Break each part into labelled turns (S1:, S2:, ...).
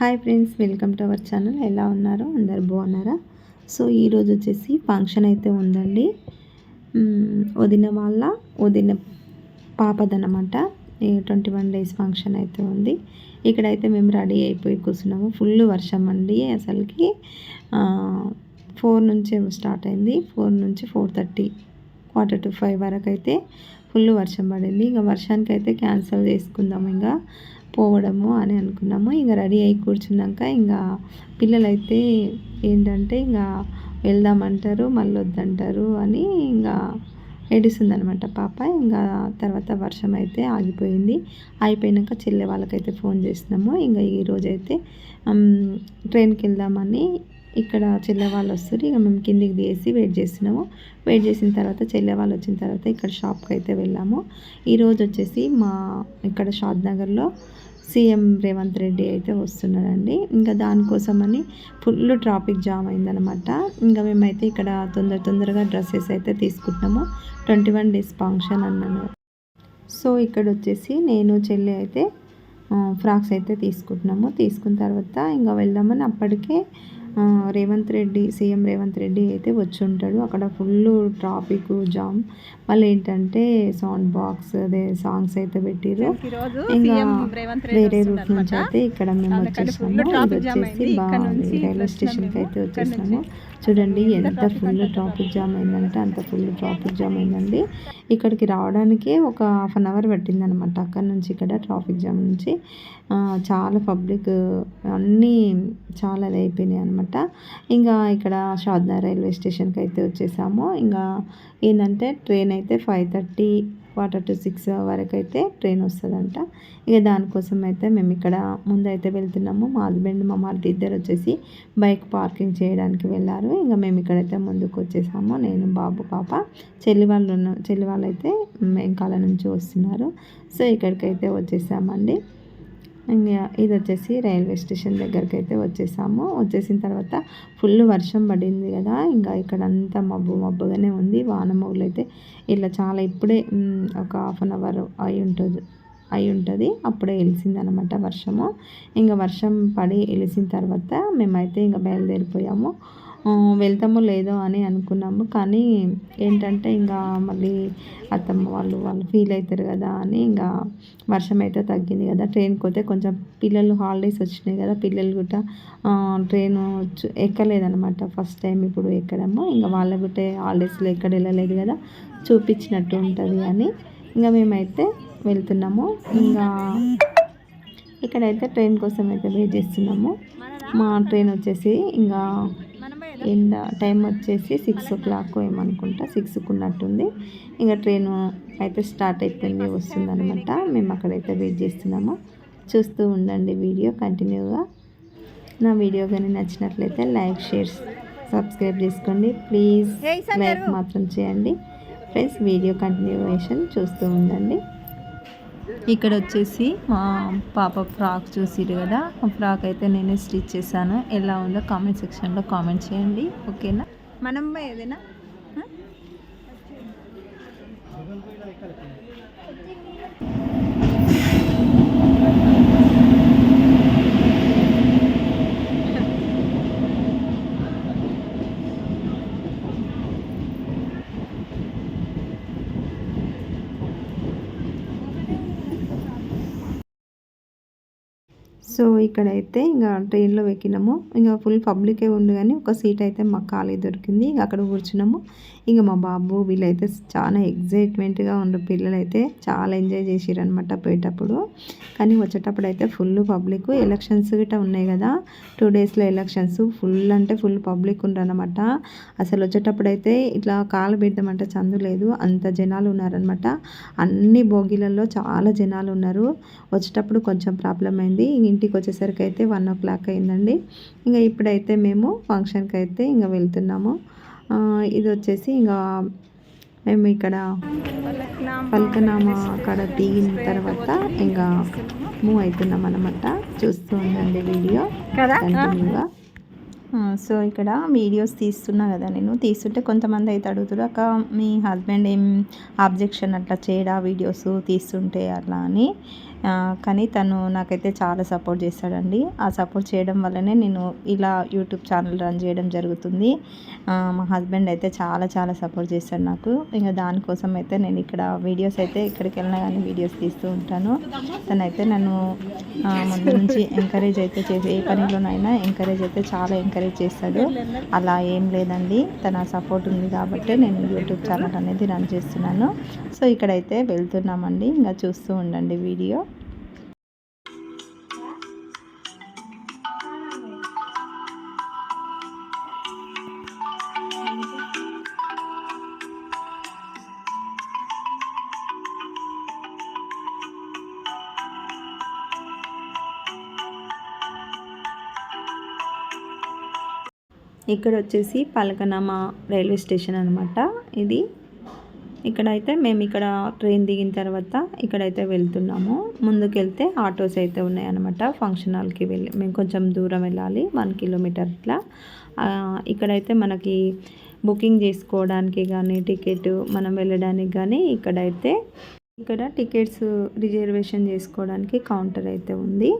S1: Hi friends welcome to our channel. ఎలా ఉన్నారు? అందరు బాగున్నారా? సో ఈరోజు వచ్చేసి ఫంక్షన్ అయితే ఉందండి. వదిన వాళ్ళ వదిన పాపదనమాట ట్వంటీ వన్ డేస్ ఫంక్షన్ అయితే ఉంది. ఇక్కడైతే మేము రెడీ అయిపోయి కూర్చున్నాము. ఫుల్ వర్షం అండి అసలుకి. ఫోర్ నుంచి స్టార్ట్ అయింది. ఫోర్ నుంచి four thirty quarter to five వరకు అయితే ఫుల్ వర్షం పడింది. ఇంకా వర్షానికి అయితే క్యాన్సిల్ చేసుకుందాం ఇంకా. పోవడము అని అనుకున్నాము. ఇంకా రెడీ అయి కూర్చున్నాక ఇంకా పిల్లలైతే ఏంటంటే ఇంకా వెళ్దామంటారు మళ్ళీ వద్దంటారు అని ఇంకా ఏడుస్తుంది అనమాట పాప. ఇంకా తర్వాత వర్షం అయితే ఆగిపోయింది. అయిపోయినాక చెల్లె వాళ్ళకైతే ఫోన్ చేసినాము ఇంకా ఈరోజైతే ట్రైన్కి వెళ్దామని ఇక్కడ చెల్లెవాళ్ళు వస్తారు. ఇక మేము కిందికి తీసి వెయిట్ చేసినాము వెయిట్ చేసిన తర్వాత చెల్లెవాళ్ళు వచ్చిన తర్వాత ఇక్కడ షాప్కి అయితే వెళ్ళాము. ఈరోజు వచ్చేసి మా ఇక్కడ షాద్ నగర్లో సీఎం రేవంత్ రెడ్డి అయితే వస్తున్నాడండి. ఇంకా దానికోసమని ఫుల్ ట్రాఫిక్ జామ్ అయిందనమాట ఇంకా మేమైతే ఇక్కడ తొందర తొందరగా డ్రెస్సెస్ అయితే తీసుకుంటున్నాము. ట్వంటీ వన్ డేస్ ఫంక్షన్ అన్నాను. సో ఇక్కడ వచ్చేసి నేను చెల్లి అయితే ఫ్రాక్స్ అయితే తీసుకుంటున్నాము. తీసుకున్న తర్వాత ఇంకా వెళ్దామని అప్పటికే రేవంత్ రెడ్డి సీఎం రేవంత్ రెడ్డి అయితే వచ్చి ఉంటాడు అక్కడ ఫుల్ ట్రాఫిక్ జామ్. మళ్ళీ ఏంటంటే సౌండ్ బాక్స్ అదే సాంగ్స్ అయితే పెట్టిరు ఇంకా వేరే రూట్ నుంచి అయితే ఇక్కడ మేము వచ్చేసాము ఇది వచ్చేసి బాగుంది రైల్వే స్టేషన్కి అయితే వచ్చేసాము చూడండి ఎంత ఫుల్ ట్రాఫిక్ జామ్ అయిందంటే అంత ఫుల్ ట్రాఫిక్ జామ్ అయిందండి. ఇక్కడికి రావడానికే ఒక హాఫ్ అన్ అవర్ పట్టింది అనమాట అక్కడ నుంచి ఇక్కడ ట్రాఫిక్ జామ్ నుంచి చాలా పబ్లిక్ అన్నీ చాలా అయిపోయినాయి అనమాట ఇంకా ఇక్కడ షాద్నా రైల్వే స్టేషన్కి అయితే వచ్చేసాము. ఇంకా ఏంటంటే ట్రైన్ అయితే five thirty quarter to six వరకు అయితే ట్రైన్ వస్తుందంట. ఇక దానికోసం అయితే మేము ఇక్కడ ముందైతే వెళ్తున్నాము. మా హస్బెండ్ మా మరిది ఇద్దరు వచ్చేసి బైక్ పార్కింగ్ చేయడానికి వెళ్ళారు. ఇంకా మేము ఇక్కడైతే ముందుకు వచ్చేసాము. నేను బాబు పాప చెల్లి వాళ్ళు చెల్లి వాళ్ళు అయితే వెంకాల నుంచి వస్తున్నారు. సో ఇక్కడికైతే వచ్చేసామండి. ఇంకా ఇది వచ్చేసి రైల్వే స్టేషన్ దగ్గరికి అయితే వచ్చేసాము. వచ్చేసిన తర్వాత ఫుల్ వర్షం పడింది కదా. ఇంకా ఇక్కడ అంతా మబ్బు మబ్బుగానే ఉంది. వాన మొగ్గులు అయితే ఇట్లా చాలా ఇప్పుడే ఒక హాఫ్ అన్ అవర్ అయి ఉంటుంది అయి ఉంటుంది. అప్పుడే వెలిసిందనమాట వర్షము. ఇంకా వర్షం పడి వెలిసిన తర్వాత మేమైతే ఇంకా బయలుదేరిపోయాము. వెళ్తామో లేదో అని అనుకున్నాము. కానీ ఏంటంటే ఇంకా మళ్ళీ అత్తమ్మ వాళ్ళు వాళ్ళు ఫీల్ అవుతారు కదా అని ఇంకా వర్షం అయితే తగ్గింది కదా. ట్రైన్కి పోతే కొంచెం పిల్లలు హాలిడేస్ వచ్చినాయి కదా పిల్లలు కూడా ట్రైన్ ఎక్కలేదనమాట ఫస్ట్ టైం ఇప్పుడు ఎక్కడము ఇంకా వాళ్ళ గుట్టే హాలిడేస్లో ఎక్కడ వెళ్ళలేదు కదా చూపించినట్టు ఉంటుంది అని ఇంకా మేమైతే వెళ్తున్నాము. ఇంకా ఇక్కడైతే ట్రైన్ కోసం అయితే వెయిట్ చేస్తున్నాము. మా ట్రైన్ వచ్చేసి ఇంకా ఎండ టైం వచ్చేసి సిక్స్ ఓ క్లాక్ ఏమనుకుంటా సిక్స్కి ఉన్నట్టుంది ఇంకా ట్రైన్ అయితే స్టార్ట్ అయిపోయింది వస్తుందనమాట మేము అక్కడైతే వెయిట్ చేస్తున్నాము. చూస్తూ ఉండండి వీడియో కంటిన్యూగా. నా వీడియో కానీ నచ్చినట్లయితే లైక్ షేర్ సబ్స్క్రైబ్ చేసుకోండి. ప్లీజ్ లైక్ మాత్రం చేయండి. ఫ్రెండ్స్ వీడియో కంటిన్యూవేషన్ చూస్తూ ఉండండి. ఇక్కడ వచ్చేసి మా పాప ఫ్రాక్ చూసిరు కదా ఆ ఫ్రాక్ అయితే నేనే స్టిచ్ చేశాను. ఎలా ఉందో కామెంట్ సెక్షన్లో కామెంట్ చేయండి. ఓకేనా? మనం ఏదైనా సో ఇక్కడైతే ఇంకా ట్రైన్లో ఎక్కినాము. ఇంకా ఫుల్ పబ్లికే ఉంది కానీ ఒక సీట్ అయితే మాకు ఖాళీ దొరికింది. ఇంకా అక్కడ కూర్చున్నాము. ఇంకా మా బాబు వీళ్ళైతే చాలా ఎగ్జైట్మెంట్గా ఉండే పిల్లలైతే చాలా ఎంజాయ్ చేసిరు అనమాట పోయేటప్పుడు. కానీ వచ్చేటప్పుడు అయితే ఫుల్ పబ్లిక్ ఎలక్షన్స్ గిట్ట ఉన్నాయి కదా. టూ డేస్లో ఎలక్షన్స్ ఫుల్ అంటే ఫుల్ పబ్లిక్ ఉండరనమాట అసలు వచ్చేటప్పుడు అయితే ఇట్లా కాలు పెడదామంటే చందు లేదు అంత జనాలు ఉన్నారనమాట అన్ని బోగీలలో చాలా జనాలు ఉన్నారు. వచ్చేటప్పుడు కొంచెం ప్రాబ్లం అయింది. ఇంటికి వచ్చేసరికి అయితే వన్ ఓ క్లాక్ అయిందండి. ఇంకా ఇప్పుడైతే మేము ఫంక్షన్కి అయితే ఇంకా వెళ్తున్నాము. ఇది వచ్చేసి ఇంకా మేము ఇక్కడ పల్కనామా అక్కడ దిగిన తర్వాత ఇంకా మూవ్ అవుతున్నాం అనమాట చూస్తూ ఉండండి వీడియో. కంటిన్యూగా. సో ఇక్కడ వీడియోస్ తీస్తున్నా కదా నేను. తీస్తుంటే కొంతమంది అయితే అడుగుతారు అక్క మీ హస్బెండ్ ఏం ఆబ్జెక్షన్ అట్లా చేయడా వీడియోస్ తీస్తుంటే అట్లా అని. కానీ తను నాకైతే చాలా సపోర్ట్ చేస్తాడండి. ఆ సపోర్ట్ చేయడం వల్లనే నేను ఇలా యూట్యూబ్ ఛానల్ రన్ చేయడం జరుగుతుంది. మా హస్బెండ్ అయితే చాలా చాలా సపోర్ట్ చేస్తాడు నాకు. ఇంకా దానికోసం అయితే నేను ఇక్కడ వీడియోస్ అయితే ఇక్కడికి వెళ్ళినా కానీ వీడియోస్ తీస్తూ ఉంటాను. తనైతే నన్ను ముందు నుంచి ఎంకరేజ్ అయితే చేసి ఏ పనిలోనైనా ఎంకరేజ్ అయితే చాలా ఎంకరేజ్ చేస్తాడు. అలా ఏం లేదండి. తన సపోర్ట్ ఉంది కాబట్టి నేను యూట్యూబ్ ఛానల్ అనేది రన్ చేస్తున్నాను. సో ఇక్కడైతే వెళ్తున్నామండి. ఇంకా చూస్తూ ఉండండి వీడియో. ఇక్కడ వచ్చేసి పలకనామా రైల్వే స్టేషన్ అనమాట ఇది ఇక్కడైతే మేము ఇక్కడ ట్రైన్ దిగిన తర్వాత ఇక్కడైతే వెళ్తున్నాము. ముందుకెళ్తే ఆటోస్ అయితే ఉన్నాయన్నమాట. ఫంక్షన్ హాల్కి వెళ్ళి మేము కొంచెం దూరం వెళ్ళాలి. వన్ కిలోమీటర్ ఇట్లా ఇక్కడైతే మనకి బుకింగ్ చేసుకోవడానికి కానీ టికెట్ మనం వెళ్ళడానికి కానీ ఇక్కడైతే ఇక్కడ టికెట్స్ రిజర్వేషన్ చేసుకోవడానికి కౌంటర్ అయితే ఉంది.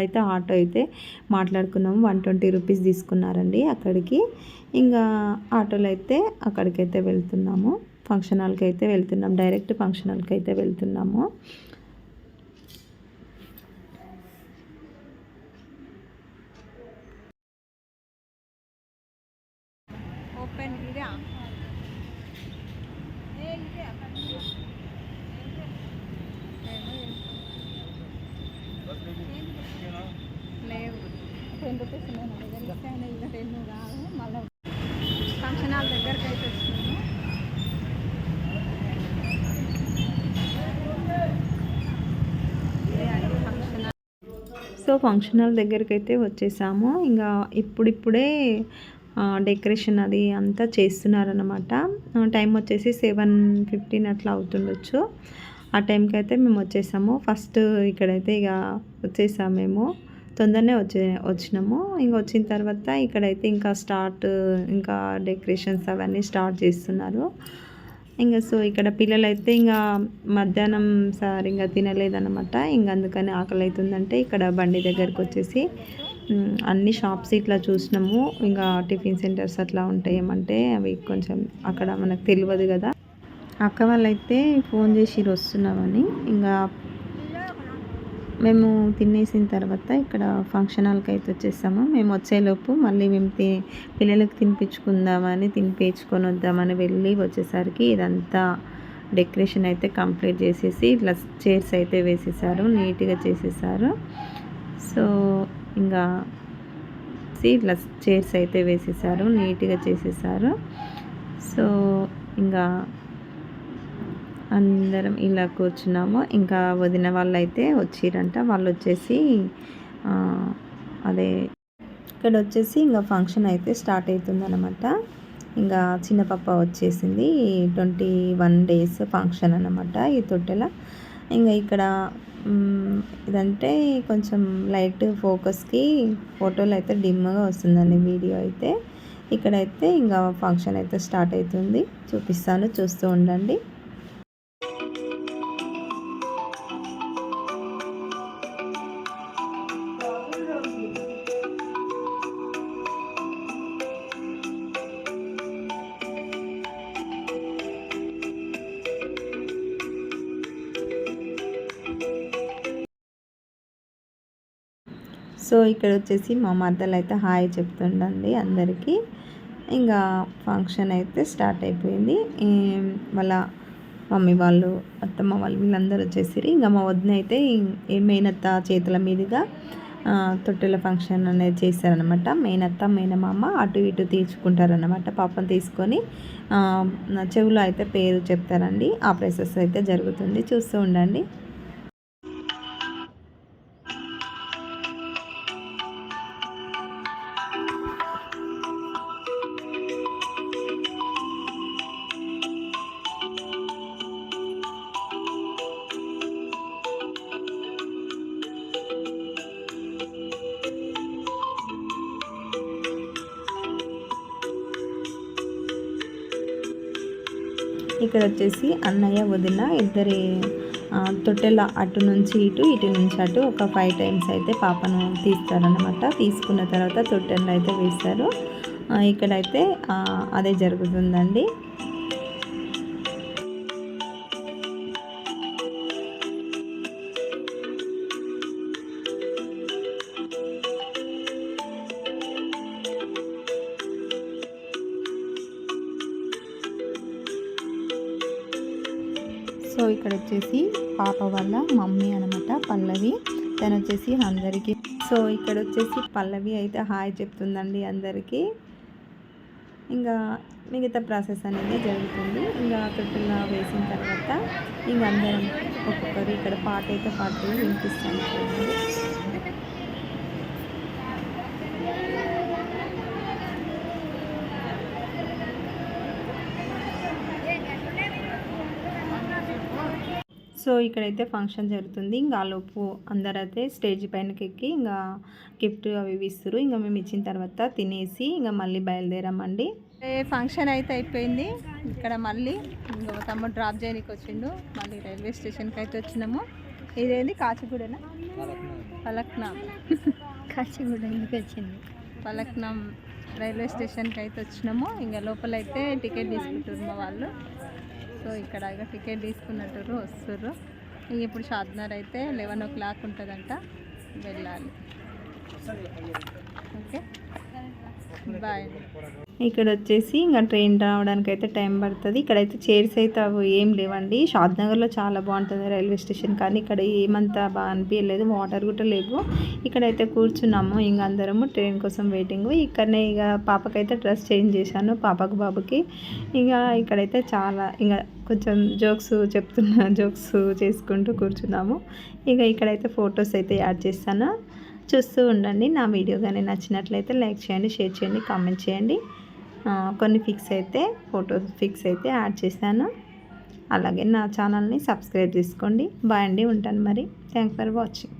S1: అయితే ఆటో అయితే మాట్లాడుకున్నాము. వన్ ట్వంటీ రూపీస్ తీసుకున్నారండి అక్కడికి. ఇంకా ఆటోలో అయితే అక్కడికైతే వెళ్తున్నాము. ఫంక్షన్ హాల్కి అయితే వెళ్తున్నాం డైరెక్ట్ ఫంక్షన్ హాల్కి అయితే వెళ్తున్నాము
S2: ఓపెన్ ఇదా లేవు టెన్ రూపీస్ ఉన్నాయి దగ్గర ఇస్తాను ఇక టెన్ కాదు మళ్ళీ ఫంక్షన్ హాల్ దగ్గరికి అయితే వచ్చినాము ఫంక్షన్
S1: సో ఫంక్షన్ హాల్ దగ్గరికి అయితే వచ్చేసాము. ఇంకా ఇప్పుడిప్పుడే డెకరేషన్ అది అంతా చేస్తున్నారనమాట టైం వచ్చేసి సెవెన్ ఫిఫ్టీన్ అట్లా అవుతుండొచ్చు. ఆ టైంకి అయితే మేము వచ్చేసాము. ఫస్ట్ ఇక్కడైతే ఇక వచ్చేసాము మేము. తొందరనే వచ్చే వచ్చినాము. ఇంక వచ్చిన తర్వాత ఇక్కడైతే ఇంకా స్టార్ట్ ఇంకా డెకరేషన్స్ అవన్నీ స్టార్ట్ చేస్తున్నారు. ఇంకా సో ఇక్కడ పిల్లలు అయితే ఇంకా మధ్యాహ్నం సార్ ఇంకా తినలేదన్నమాట. ఇంకా అందుకని ఆకలి అవుతుందంటే ఇక్కడ బండి దగ్గరకు వచ్చేసి అన్ని షాప్స్ ఇట్లా చూసినాము. ఇంకా టిఫిన్ సెంటర్స్ అట్లా ఉంటాయి ఏమంటే అవి కొంచెం అక్కడ మనకు తెలియదు కదా. అక్క వాళ్ళైతే ఫోన్ చేసి వస్తున్నామని. ఇంకా మేము తినేసిన తర్వాత ఇక్కడ ఫంక్షన్ హాల్కి అయితే వచ్చేసాము. మేము వచ్చేలోపు మళ్ళీ మేము తి పిల్లలకు తినిపించుకుందామని తినిపించుకొని వద్దామని వెళ్ళి వచ్చేసరికి ఇదంతా డెకరేషన్ అయితే కంప్లీట్ చేసేసి ఇట్లా చైర్స్ అయితే వేసేసారు నీట్గా చేసేసారు. సో ఇంకా ఇట్లా చైర్స్ అయితే వేసేసారు నీట్గా చేసేసారు. సో ఇంకా అందరం ఇలా కూర్చున్నాము. ఇంకా వదిన వాళ్ళు అయితే వచ్చిరంట. వాళ్ళు వచ్చేసి అదే ఇక్కడ వచ్చేసి ఇంకా ఫంక్షన్ అయితే స్టార్ట్ అవుతుందన్నమాట ఇంకా చిన్న పాప వచ్చేసింది. ట్వంటీ వన్ డేస్ ఫంక్షన్ అనమాట ఈ తొట్టెల. ఇంకా ఇక్కడ ఇదంటే కొంచెం లైట్ ఫోకస్కి ఫోటోలు అయితే డిమ్గా వస్తుందండి వీడియో అయితే. ఇక్కడైతే ఇంకా ఫంక్షన్ అయితే స్టార్ట్ అవుతుంది చూపిస్తాను చూస్తూ ఉండండి. సో ఇక్కడ వచ్చేసి మా మద్దలు అయితే హాయ్ చెప్తుండండి అందరికీ. ఇంకా ఫంక్షన్ అయితే స్టార్ట్ అయిపోయింది. వాళ్ళ మమ్మీ వాళ్ళు అత్తమ్మ వాళ్ళు వీళ్ళందరూ వచ్చేసిరి ఇంకా మా వదిన అయితే మేనత్త చేతుల మీదుగా తొట్టెల ఫంక్షన్ అనేది చేశారనమాట మేనత్త మేనమామ అటు ఇటు తీర్చుకుంటారనమాట పాపం తీసుకొని నా చెవులో అయితే పేరు చెప్తారండి. ఆ ప్రాసెస్ అయితే జరుగుతుంది. చూస్తూ ఉండండి. ఇక్కడ వచ్చేసి అన్నయ్య వదిన ఇద్దరి ఆ, తొట్టెల అటు నుంచి ఇటు ఇటు నుంచి అటు ఒక ఫైవ్ టైమ్స్ అయితే పాపను తీస్తారనమాట తీసుకున్న తర్వాత తొట్టెల్లో అయితే వేస్తారు. ఇక్కడైతే అదే జరుగుతుందండి. వచ్చేసి పాప వాళ్ళ మమ్మీ అనమాట పల్లవి. తను వచ్చేసి అందరికీ. సో ఇక్కడ వచ్చేసి పల్లవి అయితే హాయ్ చెప్తుందండి అందరికీ. ఇంకా మిగతా ప్రాసెస్ అనేది జరుగుతుంది. ఇంకా తొట్టులా వేసిన తర్వాత ఇంకా అందరం ఒక్కొక్కరు ఇక్కడ పాట అయితే పాటలు వినిపిస్తాను సో ఇక్కడైతే ఫంక్షన్ జరుగుతుంది. ఇంకా ఆ లోపు అందరైతే స్టేజ్ పైనకి ఎక్కి ఇంకా గిఫ్ట్ అవి ఇస్తారు ఇంకా మేము ఇచ్చిన తర్వాత తినేసి ఇంకా మళ్ళీ బయలుదేరామండి.
S2: ఫంక్షన్ అయితే అయిపోయింది. ఇక్కడ మళ్ళీ ఇంకో తమ్ముడు డ్రాప్ చేయడానికి వచ్చిండు. మళ్ళీ రైల్వే స్టేషన్కి అయితే వచ్చినాము. ఇదేంది? కాచిగూడేనా? పలక్నాం.
S3: కాచిగూడ ఎందుకు వచ్చింది?
S2: పలక్నాం రైల్వే స్టేషన్కి అయితే వచ్చినాము. ఇంకా లోపల అయితే టికెట్ తీసుకుంటారు మా వాళ్ళు. సో ఇక్కడ ఇక టికెట్ తీసుకున్నట్టు వస్తుర్రు. ఇప్పుడు షాద్నర్ అయితే లెవెన్ ఓ క్లాక్ ఉంటుందంట. వెళ్ళాలి. ఓకే? బాయ్.
S1: ఇక్కడ వచ్చేసి ఇంకా ట్రైన్ రావడానికి అయితే టైం పడుతుంది. ఇక్కడైతే చైర్స్ అయితే అవి ఏం లేవండి. షాద్ నగర్లో చాలా బాగుంటుంది రైల్వే స్టేషన్ కానీ ఇక్కడ ఏమంతా బాగా అనిపించలేదు వాటర్ కూడా లేవు. ఇక్కడైతే కూర్చున్నాము. ఇంకా అందరము ట్రైన్ కోసం వెయిటింగ్. ఇక్కడనే ఇక పాపకైతే డ్రెస్ చేంజ్ చేశాను పాపకు బాబుకి. ఇంకా ఇక్కడైతే చాలా ఇంకా కొంచెం జోక్స్ చెప్తున్నా జోక్స్ చేసుకుంటూ కూర్చున్నాము. ఇక ఇక్కడైతే ఫొటోస్ అయితే యాడ్ చేస్తాను. చూస్తూ ఉండండి. నా వీడియో కానీ నచ్చినట్లయితే లైక్ చేయండి షేర్ చేయండి కామెంట్ చేయండి. కొన్ని ఫిక్స్ అయితే ఫొటోస్ ఫిక్స్ అయితే యాడ్ చేశాను. అలాగే నా ఛానల్ని సబ్స్క్రైబ్ చేసుకోండి. బాయ్ అండి ఉంటాను మరి. Thank for watching